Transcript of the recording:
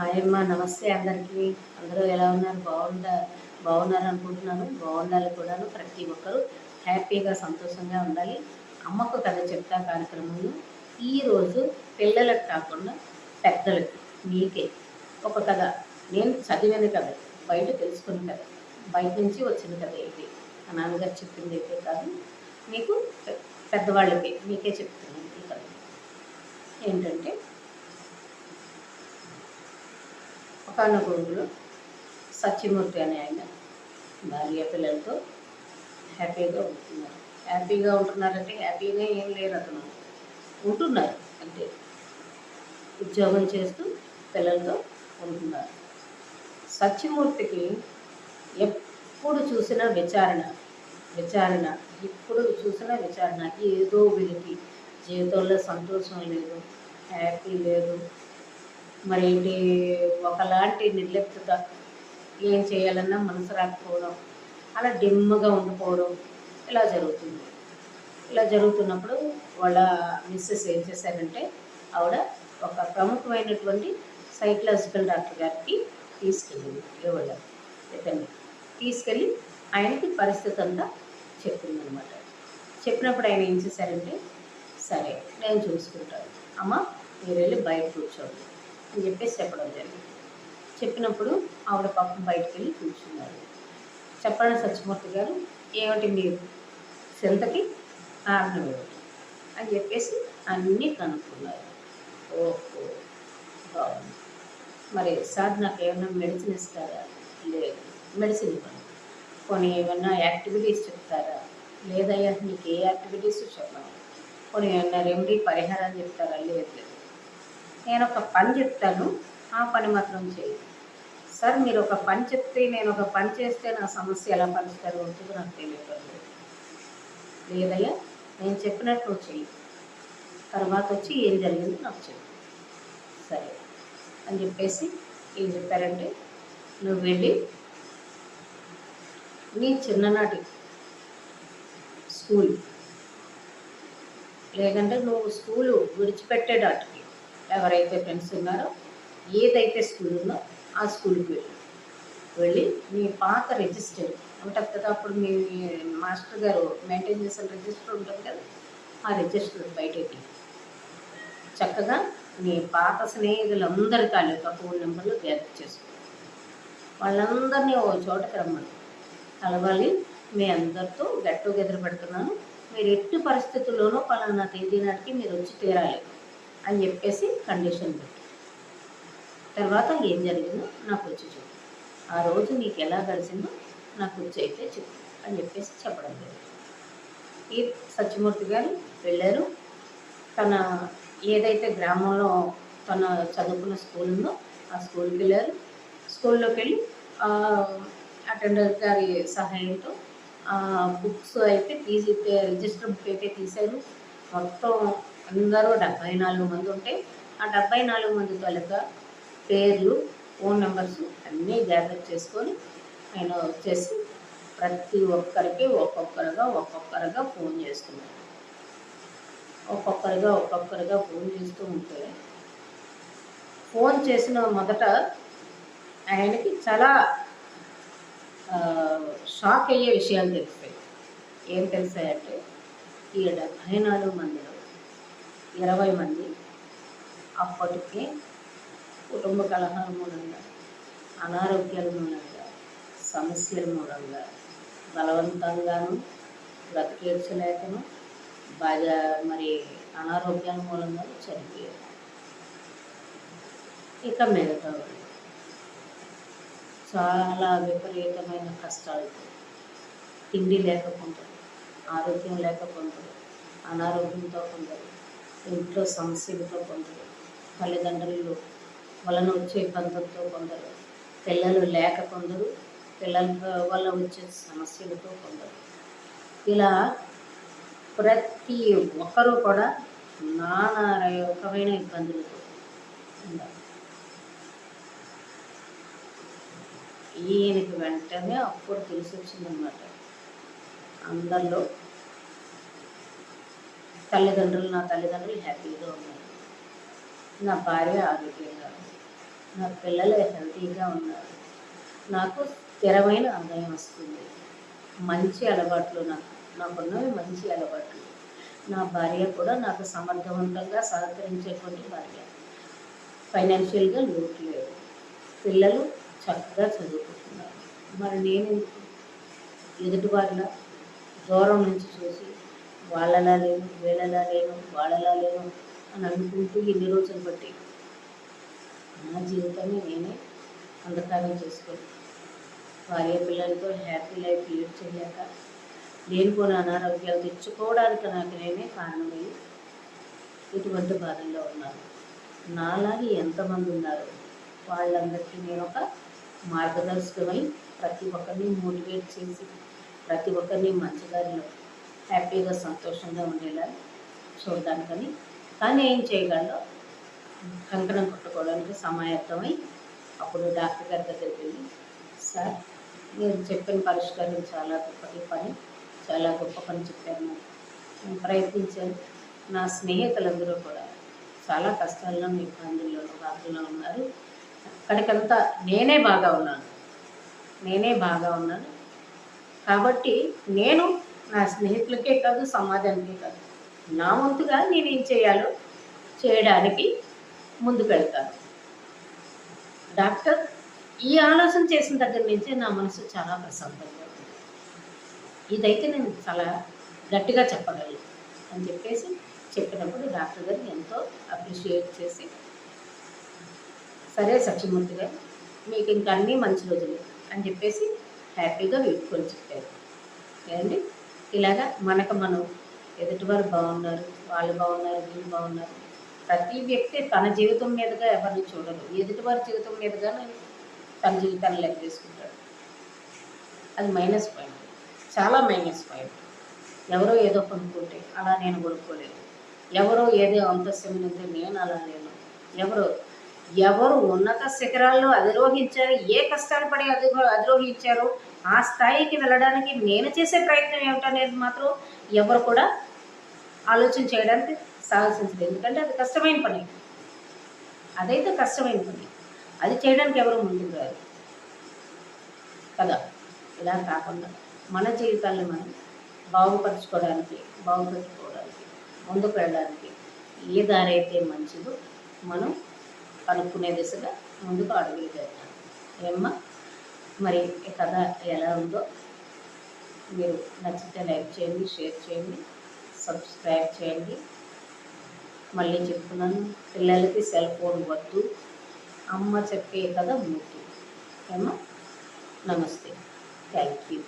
Hi అమ్మ నమస్తే అందరికీ. అందరూ ఎలా ఉన్నారు? బాగుందా? బాగున్నారు అనుకుంటున్నాను. బాగుండాలి కూడాను. ప్రతి ఒక్కరూ హ్యాపీగా సంతోషంగా ఉండాలి. అమ్మకు కథ చెప్తా కార్యక్రమంలో ఈరోజు పిల్లలకు కాకుండా పెద్దలకి మీకే ఒక కథ. నేను చదివిన కథ బయట తెలుసుకున్న కథ బయట నుంచి వచ్చిన కథ ఇది. మా నాన్నగారు చెప్పింది అయితే కాదు. మీకు పెద్దవాళ్ళకి మీకే చెప్తున్నాను ఈ కథ. ఏంటంటే ఒకనొక ఊరిలో సత్యమూర్తి అనే ఆయన భార్య పిల్లలతో హ్యాపీగా ఉంటున్నారు. హ్యాపీగా ఉంటున్నారంటే హ్యాపీగా ఏం లేరు అతను. ఉంటున్నారు. అంటే ఉద్యోగం చేస్తూ పిల్లలతో ఉంటున్నారు. సత్యమూర్తికి ఎప్పుడు చూసినా విచారణ విచారణ ఎప్పుడు చూసినా విచారణ. ఏదో వీరికి జీవితంలో సంతోషం లేదు హ్యాపీ లేదు మరి ఏంటి? ఒకలాంటి నిర్లిప్తత ఏం చేయాలన్నా మనసు రాకపోవడం అలా డిమ్గా ఉండిపోవడం ఇలా జరుగుతుంది. ఇలా జరుగుతున్నప్పుడు వాళ్ళ మిస్సెస్ ఏం చేశారంటే ఆవిడ ఒక ప్రముఖమైనటువంటి సైకలాజికల్ డాక్టర్ గారికి తీసుకెళ్ళింది ఎవరు ఇతన్ని తీసుకెళ్ళి ఆయనకి పరిస్థితి అంతా చెప్పిందనమాట చెప్పినప్పుడు ఆయన ఏం చేశారంటే సరే నేను చూసుకుంటాను. అమ్మ మీరు వెళ్ళి బయట కూర్చోండి. అని చెప్పేసి చెప్పడం జరిగింది. చెప్పినప్పుడు ఆవిడ పాపం బయటకు వెళ్ళి కూర్చున్నారు. చెప్పండి సత్యమూర్తి గారు ఏమిటి మీరు చింతకి కారణం ఏమిటి? అని చెప్పేసి అన్నీ కనుక్కున్నారు. ఓహో బాగుంది. మరి సార్ నాకు ఏమైనా మెడిసిన్ ఇస్తారా? లేదు మెడిసిన్ ఇవ్వండి కొన్ని ఏమైనా యాక్టివిటీస్ చెప్తారా? లేదయ్యా మీకు ఏ యాక్టివిటీస్ చెప్పండి కొన్ని ఏమైనా రెమెడీ పరిహారం చెప్తారా? లేదు లేదు. నేను ఒక పని చెప్తాను ఆ పని మాత్రం చేయి సార్ మీరు ఒక పని చెప్తే నేను ఒక పని చేస్తే నా సమస్య ఎలా పరిష్కారం అవుతుందో నాకు తెలియదు లేదయ్యా నేను చెప్పినట్టు చెయ్యి. తర్వాత వచ్చి ఏం జరిగిందో నాకు చెప్పు సరే అని చెప్పేసి ఏం చెప్పారంటే నువ్వు వెళ్ళి నీ చిన్ననాటి స్కూల్ లేదంటే నువ్వు స్కూలు విడిచిపెట్టేటాటికి ఎవరైతే ఫ్రెండ్స్ ఉన్నారో ఏదైతే స్కూల్ ఉందో ఆ స్కూల్కి వెళ్ళి వెళ్ళి మీ పాత రిజిస్టర్ ఉంటుంది కదా అప్పుడు మీ మాస్టర్ గారు మెయింటైన్ చేసిన రిజిస్టర్ ఉంటుంది కదా ఆ రిజిస్టర్ బయటకి చక్కగా మీ పాత స్నేహితులందరి తాలూకా ఫోన్ నెంబర్లు గ్యాదర్ చేసుకో వాళ్ళందరినీ ఓ చోటకి రమ్మని కలవాలి మీ అందరితో గెట్ టుగెదర్ పెడుతున్నాను. మీరు ఎట్టి పరిస్థితుల్లోనూ పలానా తేదీ నాటికి మీరు వచ్చి తీరాలి. అని చెప్పేసి కండిషన్ పెట్టి తర్వాత ఏం జరిగిందో నాకు వచ్చి చెప్పు. ఆ రోజు నీకు ఎలా గడిచిందో నాకు వచ్చి అయితే చెప్పు అని చెప్పేసి చెప్పడం జరిగింది. ఈ సత్యమూర్తి గారు వెళ్ళారు. తన ఏదైతే గ్రామంలో తన చదువుకున్న స్కూల్ ఉందో ఆ స్కూల్కి వెళ్ళారు. స్కూల్లోకి వెళ్ళి అటెండర్ గారి సహాయంతో బుక్స్ అయితే తీసి రిజిస్టర్ బుక్ అయితే తీశారు. మొత్తం అందరూ డెబ్బై నాలుగు మంది ఉంటే ఆ డెబ్బై నాలుగు మంది తాలూకా పేర్లు ఫోన్ నెంబర్స్ అన్నీ గ్యాదర్ చేసుకొని ఆయన వచ్చేసి ప్రతి ఒక్కరికి ఒక్కొక్కరుగా ఒక్కొక్కరుగా ఫోన్ చేస్తున్నారు ఒక్కొక్కరుగా ఒక్కొక్కరుగా ఫోన్ చేస్తూ ఉంటే ఫోన్ చేసిన మొదట ఆయనకి చాలా షాక్ అయ్యే విషయాలు తెలిసాయి ఏం తెలిసాయంటే ఈ డెబ్భై నాలుగు మందిలో ఇరవై మంది అప్పటికే కుటుంబ కలహాల మూలంగా అనారోగ్యాల మూలంగా సమస్యల మూలంగా బలవంతంగాను బ్రతికేర్చలేకను బాగా మరి అనారోగ్యాల మూలంగా చనిపోయారు. ఇక మిగతా చాలా విపరీతమైన కష్టాలతో తిండి లేక ఆరోగ్యం లేక కొందరు అనారోగ్యంతో కొందరు ఇంట్లో సమస్యలతో కొందరు తల్లిదండ్రులు వలన వచ్చే ఇబ్బందులతో కొందరు పిల్లలు లేక కొందరు పిల్లల వల్ల వచ్చే సమస్యలతో కొందరు. ఇలా ప్రతి ఒక్కరూ కూడా నానా రకమైన ఇబ్బందులతో ఈయనకి వెంటనే అప్పుడు తెలిసి వచ్చిందనమాట అందరిలో తల్లిదండ్రులు నా తల్లిదండ్రులు హ్యాపీగా ఉన్నారు. నా భార్య ఆరోగ్యంగా నా పిల్లలు హెల్తీగా ఉన్నారు. నాకు స్థిరమైన ఆదాయం వస్తుంది. మంచి అలవాట్లు నాకు నాకున్నవి మంచి అలవాట్లు. నా భార్య కూడా నాకు సమర్థవంతంగా సహకరించేటువంటి భార్య. ఫైనాన్షియల్గా లోటు లేదు. పిల్లలు చక్కగా చదువుకుంటున్నారు. మరి నేను ఎదుటి దూరం నుంచి చూసి వాళ్ళలా లేను వీళ్ళలా లేను వాళ్ళలా లేను అని అనుకుంటూ ఇన్ని రోజులు బట్టి నా జీవితాన్ని నేనే అంధకారం చేసుకొని. భార్య పిల్లలతో హ్యాపీ లైఫ్ లీడ్ చేయలేక లేనిపోయిన అనారోగ్యాలు తెచ్చుకోవడానికి నాకు నేనే కారణమయ్యి ఇటువంటి బాధల్లో ఉన్నాను. నాలాగే ఎంతమంది ఉన్నారు? వాళ్ళందరికీ నేను ఒక మార్గదర్శకమై ప్రతి ఒక్కరిని మోటివేట్ చేసి ప్రతి ఒక్కరిని మంచి దారిలో హ్యాపీగా సంతోషంగా ఉండేలా చూడడానికని కానీ ఏం చేయగలరో కంకణం కుట్టుకోవడానికి సమాయత్తమై అప్పుడు డాక్టర్ గారి దగ్గరికి వెళ్ళి సార్ మీరు చెప్పిన పరిష్కారం చాలా గొప్పటి పని చాలా గొప్ప పని చెప్పాను నేను ప్రయత్నించాను. నా స్నేహితులందరూ కూడా చాలా కష్టాల్లో ఇబ్బందుల్లో బాధల్లో ఉన్నారు. అక్కడికంతా నేనే బాగా ఉన్నాను. నేనే బాగా ఉన్నాను. కాబట్టి నేను నా స్నేహితులకే కాదు సమాజానికే కాదు. నా వంతుగా నేను ఏం చేయాలో చేయడానికి ముందుకెళ్తాను డాక్టర్ ఈ ఆలోచన చేసిన దగ్గర నుంచే నా మనసు చాలా ప్రశాంతంగా ఉంది. ఇదైతే నేను చాలా గట్టిగా చెప్పగలను అని చెప్పేసి చెప్పినప్పుడు డాక్టర్ గారు ఎంతో అప్రిషియేట్ చేసి సరే సత్యమూర్తి గారు మీకు ఇంకా అన్నీ మంచి రోజులు అని చెప్పేసి హ్యాపీగా వీడుకొని చెప్పారు. ఏమండి? ఇలాగా మనకు మనం ఎదుటివారు బాగున్నారు వాళ్ళు బాగున్నారు వీళ్ళు బాగున్నారు. ప్రతి వ్యక్తి తన జీవితం మీదుగా ఎవరిని చూడరు ఎదుటివారి జీవితం మీదుగా తన జీవితాన్ని లెక్క తీసుకుంటాడు అది మైనస్ పాయింట్ చాలా మైనస్ పాయింట్ ఎవరో ఏదో కొనుక్కుంటే అలా నేను కొనుక్కోలేదు. ఎవరో ఏదో అంతస్తుని ఉంటే నేను అలా లేను. ఎవరో ఎవరు ఉన్నత శిఖరాల్లో అధిరోహించారు ఏ కష్టాలు పడి అధిరో అధిరోహించారో ఆ స్థాయికి వెళ్ళడానికి నేను చేసే ప్రయత్నం ఏమిటనేది మాత్రం ఎవరు కూడా ఆలోచన చేయడానికి సాహసించలేదు. ఎందుకంటే అది కష్టమైన పని. అదైతే కష్టమైన పని. అది చేయడానికి ఎవరు ముందుకు రారు. కదా? ఇలా కాకుండా మన జీవితాన్ని మనం బాగుపరచుకోవడానికి బాగుపెట్టుకోవడానికి ముందుకు వెళ్ళడానికి ఏ దారి అయితే మంచిదో మనం కనుక్కునే దిశగా ముందుకు అడుగులు ఏమ్మా? మరి ఈ కథ ఎలా ఉందో మీరు నచ్చితే లైక్ చేయండి షేర్ చేయండి సబ్స్క్రైబ్ చేయండి. మళ్ళీ చెప్తున్నాను పిల్లలకి సెల్ ఫోన్ వద్దు. అమ్మ చెప్పే కథ ముద్దు ఏమో నమస్తే. Thank you